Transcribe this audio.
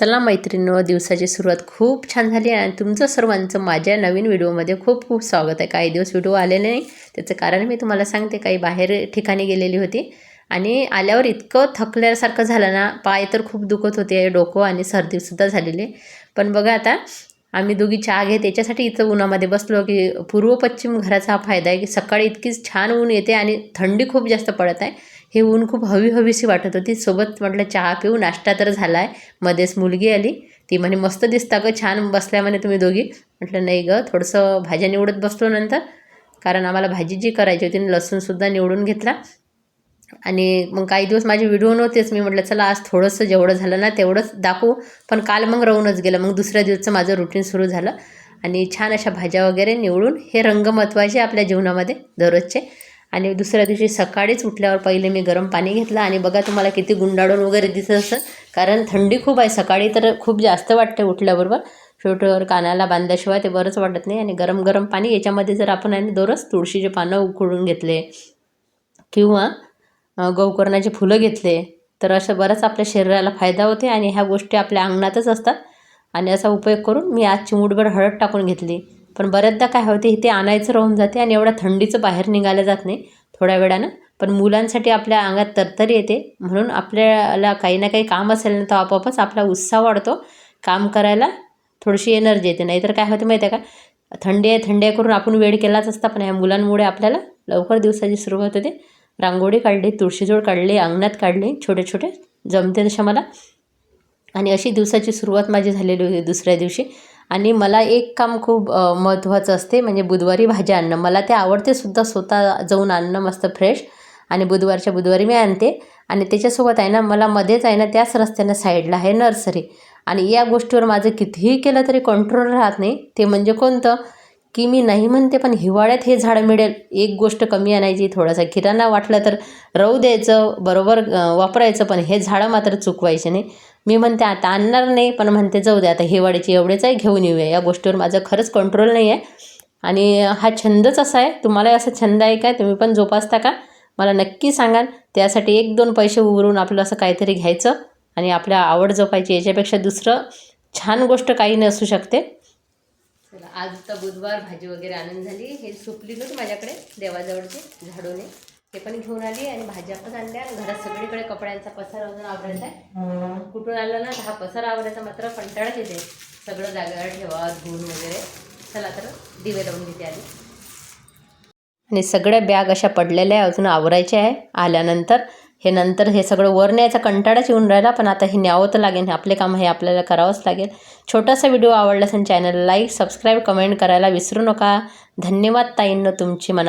चला मैत्रिणींनो दिवसाची सुरुवात खूप छान झाली आणि तुमचं सर्वांचं माझ्या नवीन व्हिडिओमध्ये खूप खूप स्वागत आहे. काही दिवस व्हिडिओ आले नाही त्याचं कारण मी तुम्हाला सांगते काही बाहेर ठिकाणी गेलेली होती आणि आल्यावर इतकं थकल्यासारखं झालं ना पाय तर खूप दुखत होते डोकं आणि सर्दीसुद्धा झालेली. पण बघा आता आम्ही दोघी चहा घे त्याच्यासाठी इथं उन्हामध्ये बसलो की पूर्व पश्चिम घराचा हा फायदा आहे की सकाळी इतकीच छान ऊन येते आणि थंडी खूप जास्त पडत आहे. हे ऊन खूप हवी हवीशी वाटत होती. सोबत म्हटलं चहा पिऊ नाश्ता तर झाला आहे मध्येच मुलगी आली. ती म्हणे मस्त दिसता गं छान बसल्या म्हणे तुम्ही दोघी. म्हटलं नाही गं थोडंसं भाज्या निवडत बसलो नंतर. कारण आम्हाला भाजी जी करायची होती लसूणसुद्धा निवडून घेतला. आणि मग काही दिवस माझे व्हिडिओ नव्हतेच. मी म्हटलं चला आज थोडंसं जेवढं झालं ना तेवढंच दाखवू. पण काल मग राहूनच गेलं. मग दुसऱ्या दिवसचं माझं रुटीन सुरू झालं. आणि छान अशा भाज्या वगैरे निवडून हे रंग महत्त्वाचे आपल्या जीवनामध्ये दररोजचे. आणि दुसऱ्या दिवशी सकाळीच उठल्यावर पहिले मी गरम पाणी घेतलं आणि बघा तुम्हाला किती गुंडाळून वगैरे दिसत असं कारण थंडी खूप आहे. सकाळी तर खूप जास्त वाटते उठल्याबरोबर. शेवटवर कानाला बांधल्याशिवाय ते बरंच वाटत नाही. आणि गरम गरम पाणी याच्यामध्ये जर आपण आणि दररोज तुळशीचे पानं उकळून घेतले किंवा गौकर्णाचे फुलं घेतले तर असं बरंच आपल्या शरीराला फायदा होते आणि ह्या गोष्टी आपल्या अंगणातच असतात. आणि असा उपयोग करून मी आज चिमूटभर हळद टाकून घेतली. पण बऱ्याचदा काय होते इथे आणायचं राहून जाते आणि एवढ्या थंडीचं बाहेर निघालं जात नाही थोड्या वेळानं. पण मुलांसाठी आपल्या अंगात तरतरी येते. म्हणून आपल्याला काही ना काही काम असेल ना तर आपोआपच आपला उत्साह वाढतो. काम करायला थोडीशी एनर्जी येते. नाहीतर काय होते माहिती आहे का? थंडी आहे थंडी आहे करून आपण वेळ केलाच असता पण ह्या मुलांमुळे आपल्याला लवकर दिवसाची सुरुवात होते. रांगोळी काढली तुळशीजोड काढली अंगणात काढली छोटे छोटे जमते तशा मला. आणि अशी दिवसाची सुरुवात माझी झालेली होती दुसऱ्या दिवशी. आणि मला एक काम खूप महत्त्वाचं असते म्हणजे बुधवारी भाज्या आणणं. मला ते आवडते सुद्धा स्वतः जाऊन आणणं मस्त फ्रेश आणि बुधवारच्या बुधवारी मी आणते. आणि त्याच्यासोबत आहे ना मला मध्येच आहे ना त्याच रस्त्यानं साईडला आहे नर्सरी आणि या गोष्टीवर माझं कितीही केलं तरी कंट्रोल राहत नाही. ते म्हणजे कोणतं? की मी नाही म्हणते पण हिवाळ्यात हे झाड मिळेल. एक गोष्ट कमी आणायची थोडासा किराणा वाटलं तर राहू द्यायचं बरोबर वापरायचं पण हे झाडं मात्र चुकवायचे नाही. मी म्हणते आता आणणार नाही. पण म्हणते जाऊ दे आता हिवाळ्याची एवढेच आहे घेऊन येऊया. या गोष्टीवर माझं खरंच कंट्रोल नाही आहे आणि हा छंदच असा आहे. तुम्हाला असा छंद आहे काय तुम्ही पण जोपासता का? मला नक्की सांगाल. त्यासाठी एक दोन पैसे उभरून आपलं असं काहीतरी घ्यायचं आणि आपल्या आवड जोपायची याच्यापेक्षा दुसरं छान गोष्ट काही नसू शकते. चला आज तर बुधवार भाजी वगैरे आणून झाली. हे सुपली नव्हती माझ्याकडे देवाजवळची झाडूने. ते पण घेऊन आली आणि भाज्या पण आणल्या घरात सगळीकडे कपड्यांचा पसार अजून आवरायचा आहे. कुठून आलं ना हा पसार आवरायचा मात्र कंटाळाच येते. सगळं जागेवर ठेवा धुवून वगैरे. चला तर दिवे लावून घेते आधी. आणि सगळ्या बॅग अशा पडलेल्या अजून आवरायच्या आहे. आल्यानंतर हे नंतर हे सगळं वर न्यायचा कंटाळाच येऊन राहिला पण आता हे न्यावं तर लागेल आपले काम हे आपल्याला करावंच लागेल. छोटासा व्हिडिओ आवडला असेल चॅनल लाईक सबस्क्राईब कमेंट करायला विसरू नका. धन्यवाद ताईंनो तुमची मना